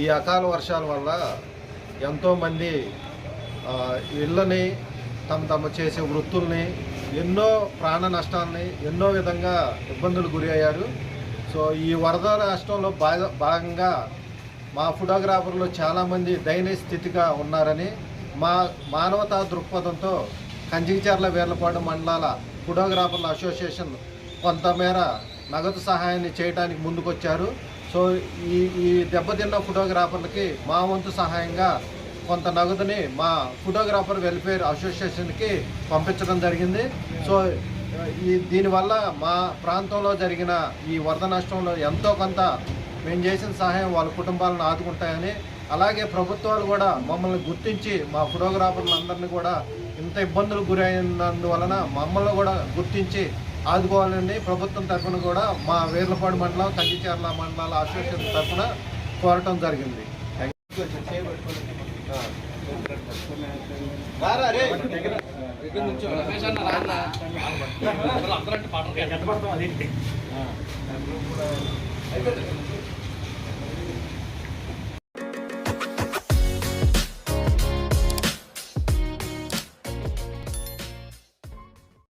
ఈ అకాల వర్షాల వల్ల ఎంతోమంది ఇళ్ళని తమ తమ చేసే వృత్తుల్ని ఎన్నో ప్రాణ నష్టాలని ఎన్నో విధంగా ఇబ్బందులు గురి అయ్యారు. సో ఈ వరద నష్టంలో భాగంగా మా ఫోటోగ్రాఫర్లు చాలామంది దయనీయ స్థితిగా ఉన్నారని మా మానవతా దృక్పథంతో కంచిచర్ల వేర్లపాడు మండలాల ఫోటోగ్రాఫర్ల అసోసియేషన్ కొంతమేర నగదు సహాయాన్ని చేయడానికి ముందుకొచ్చారు. సో ఈ ఈ దెబ్బతిన్న ఫోటోగ్రాఫర్లకి మా వంతు సహాయంగా కొంత నగదుని మా ఫోటోగ్రాఫర్ వెల్ఫేర్ అసోసియేషన్కి పంపించడం జరిగింది. సో ఈ దీనివల్ల మా ప్రాంతంలో జరిగిన ఈ వరద నష్టంలో ఎంతో కొంత మేము చేసిన సహాయం వాళ్ళ కుటుంబాలను ఆదుకుంటాయని అలాగే ప్రభుత్వాలు కూడా మమ్మల్ని గుర్తించి మా ఫోటోగ్రాఫర్లందరినీ కూడా ఇంత ఇబ్బందులు గురైనందువలన మమ్మల్ని కూడా గుర్తించి ఆదుకోవాలని ప్రభుత్వం తరఫున కూడా మా వేర్లపాడు మండలం కంచిచర్ల మండలాల అసోసియేషన్ తరఫున కోరటం జరిగింది రారా